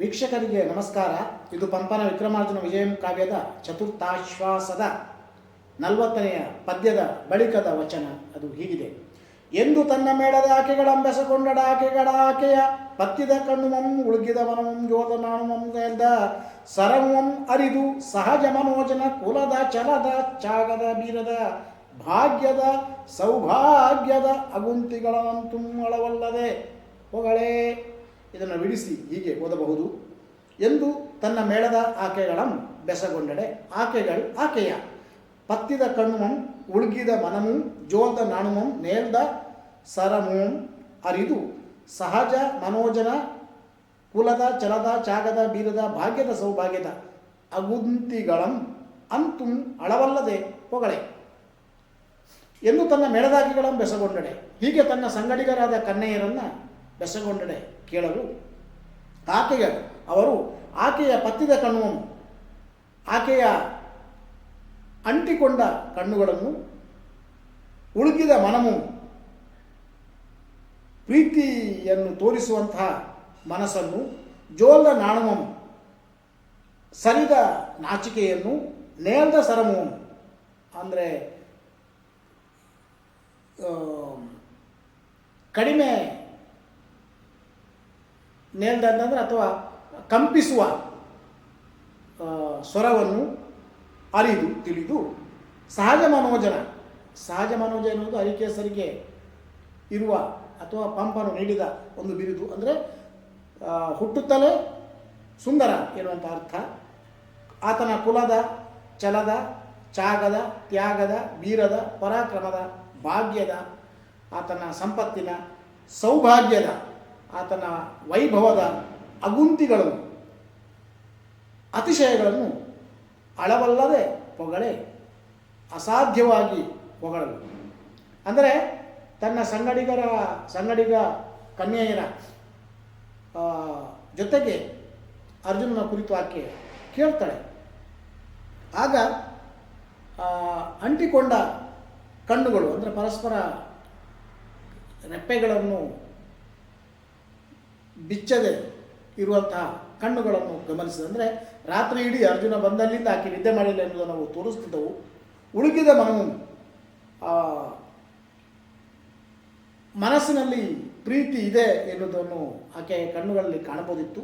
ವೀಕ್ಷಕರಿಗೆ ನಮಸ್ಕಾರ. ಇದು ಪಂಪನ ವಿಕ್ರಮಾರ್ಜುನ ವಿಜಯಂ ಕಾವ್ಯದ ಚತುರ್ಥಾಶ್ವಾಸದ ನಲವತ್ತನೆಯ ಪದ್ಯದ ಬಳಿಕದ ವಚನ. ಅದು ಹೀಗಿದೆ. ಎಂದು ತನ್ನ ಮೇಳದ ಆಕೆಗಳಂಬೆಸಗೊಂಡಡ ಆಕೆಗಳ ಆಕೆಯ ಪತ್ತಿದ ಮಮ್ ಉಳುಗಿದ ಮನಮಂ ಜೋದ ನಾಣುಮಂ ಗೆಲ್ದ ಸರಮಂ ಅರಿದು ಸಹಜ ಮನೋಜನ ಕುಲದ ಚಲದ ಚಾಗದ ಬೀರದ ಭಾಗ್ಯದ ಸೌಭಾಗ್ಯದ ಅಗುಂತಿಗಳಂತೂ ಅಳವಲ್ಲದೆ ಹೊಗಳೇ ಇದನ್ನು ಬಿಡಿಸಿ ಹೀಗೆ ಓದಬಹುದು. ಎಂದು ತನ್ನ ಮೇಳದ ಆಕೆಗಳಂ ಬೆಸಗೊಂಡಡೆ, ಆಕೆಗಳು ಆಕೆಯ ಪತ್ತಿದ ಕಣ್ಣುಮಂ ಉಳುಗಿದ ಮನಮು, ಜೋಲ್ದ ನಾಣುಮಂ ನೇಲ್ದ ಸರಮೂಂ ಅರಿದು, ಸಹಜ ಮನೋಜನ ಕುಲದ ಚಲದ ಚಾಗದ ಬೀರದ ಭಾಗ್ಯದ ಸೌಭಾಗ್ಯದ ಅಗುಂತಿಗಳಂ ಅಂತುಂ ಅಳವಲ್ಲದೆ ಹೊಗಳೆ. ಎಂದು ತನ್ನ ಮೆಳದಾಗಿಗಳಂ ಬೆಸಗೊಂಡಡೆ, ಹೀಗೆ ತನ್ನ ಸಂಗಡಿಗರಾದ ಕನ್ನೆಯರನ್ನ ಬೆಸಗೊಂಡಡೆ ಕೇಳಲು ಆಕೆಯ, ಅವರು ಆಕೆಯ ಪತ್ತಿದ ಕಣ್ಣು, ಆಕೆಯ ಅಂಟಿಕೊಂಡ ಕಣ್ಣುಗಳನ್ನು ಉಳುಕಿದ ಮನಮು, ಪ್ರೀತಿಯನ್ನು ತೋರಿಸುವಂತಹ ಮನಸ್ಸನ್ನು, ಜೋಲ್ದ ನಾಣಮಂ, ಸರಿದ ನಾಚಿಕೆಯನ್ನು ನೇಲ್ದ ಸರಮು, ಅಂದರೆ ಕಡಿಮೆ ನೇಲ್ದ ಅಂತಂದ್ರೆ ಅಥವಾ ಕಂಪಿಸುವ ಸ್ವರವನ್ನು ಅರಿದು ತಿಳಿದು ಸಹಜ ಮನೋಜನ, ಸಹಜ ಮನೋಜ ಎನ್ನುವುದು ಅರಿಕೇಸರಿಗೆ ಇರುವ ಅಥವಾ ಪಂಪನು ನೀಡಿದ ಒಂದು ಬಿರುದು. ಅಂದರೆ ಹುಟ್ಟುತ್ತಲೇ ಸುಂದರ ಎನ್ನುವಂಥ ಅರ್ಥ. ಆತನ ಕುಲದ, ಛಲದ ಚಾಗದ ತ್ಯಾಗದ, ವೀರದ, ಪರಾಕ್ರಮದ, ಭಾಗ್ಯದ, ಆತನ ಸಂಪತ್ತಿನ ಸೌಭಾಗ್ಯದ ಆತನ ವೈಭವದ ಅಗುಂತಿಗಳನ್ನು, ಅತಿಶಯಗಳನ್ನು ಅಳವಲ್ಲದೆ ಹೊಗಳೆ ಅಸಾಧ್ಯವಾಗಿ ಹೊಗಳಲು ಅಂದರೆ ತನ್ನ ಸಂಗಡಿಗರ, ಸಂಗಡಿಗ ಕನ್ಯೆಯರ ಜೊತೆಗೆ ಅರ್ಜುನನ ಕುರಿತು ಆಕೆ ಕೇಳ್ತಾಳೆ. ಆಗ ಅಂಟಿಕೊಂಡ ಕಣ್ಣುಗಳು, ಅಂದರೆ ಪರಸ್ಪರ ರೆಪ್ಪೆಗಳನ್ನು ಬಿಚ್ಚದೆ ಇರುವಂತಹ ಕಣ್ಣುಗಳನ್ನು ಗಮನಿಸಿದಂದರೆ ರಾತ್ರಿ ಇಡೀ ಅರ್ಜುನ ಬಂದಲ್ಲಿಂದ ಆಕೆ ನಿದ್ದೆ ಮಾಡಿಲ್ಲ ಎಂಬುದನ್ನು ನಾವು ತೋರಿಸ್ತಿದ್ದವು. ಉಳುಕಿದ ಮನವು ಮನಸ್ಸಿನಲ್ಲಿ ಪ್ರೀತಿ ಇದೆ ಎನ್ನುವುದನ್ನು ಆಕೆ ಕಣ್ಣುಗಳಲ್ಲಿ ಕಾಣಬಹುದಿತ್ತು.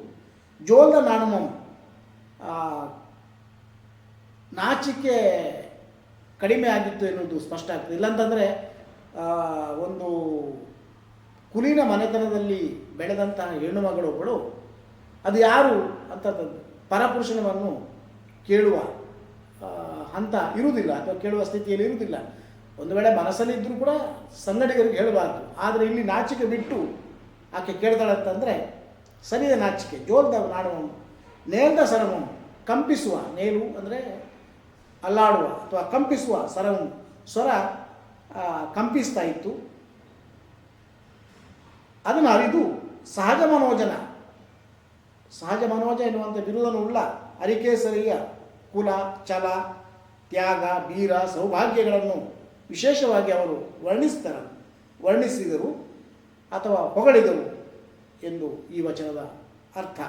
ಜೋಲ್ದ ನಾಣಮಂ ನಾಚಿಕೆ ಕಡಿಮೆ ಆಗಿತ್ತು ಎನ್ನುವುದು ಸ್ಪಷ್ಟ ಆಗ್ತದೆ. ಇಲ್ಲಾಂತಂದರೆ ಒಂದು ಕುಲೀನ ಮನೆತನದಲ್ಲಿ ಬೆಳೆದಂತಹ ಹೆಣ್ಣು ಮಗಳೊಬ್ಬಳು ಅದು ಯಾರು ಅಂತ ಪರಪುರುಷನವನ್ನು ಕೇಳುವ ಹಂತ ಇರುವುದಿಲ್ಲ ಅಥವಾ ಕೇಳುವ ಸ್ಥಿತಿಯಲ್ಲಿ ಇರುವುದಿಲ್ಲ. ಒಂದು ವೇಳೆ ಮನಸ್ಸಲ್ಲಿದ್ದರೂ ಕೂಡ ಸಂಗಡಿಗರಿಗೆ ಹೇಳಬಾರ್ದು. ಆದರೆ ಇಲ್ಲಿ ನಾಚಿಕೆ ಬಿಟ್ಟು ಆಕೆ ಕೇಳ್ತಾಳಂತಂದರೆ ಸರಿಯ ನಾಚಿಕೆ ಜೋಲ್ದ ನಾಡುವ ನೇಲ್ದ ಸರವಂ ಕಂಪಿಸುವ ನೇಲು ಅಂದರೆ ಅಲ್ಲಾಡುವ ಅಥವಾ ಕಂಪಿಸುವ ಸರವಂ ಸ್ವರ ಕಂಪಿಸ್ತಾ ಇತ್ತು. ಅದನ್ನು ಅರಿದು ಸಹಜ ಮನೋಜನ. ಸಹಜ ಮನೋಜ ಎನ್ನುವಂಥ ಬಿರುದನ್ನು ಉಳ್ಳ ಅರಿಕೇಸರಿಯ ಕುಲ, ಛಲ, ತ್ಯಾಗ, ಬೀರ, ಸೌಭಾಗ್ಯಗಳನ್ನು ವಿಶೇಷವಾಗಿ ಅವರು ವರ್ಣಿಸ್ತಾರೆ ವರ್ಣಿಸಿದರು ಅಥವಾ ಹೊಗಳಿದರು ಎಂದು ಈ ವಚನದ ಅರ್ಥ.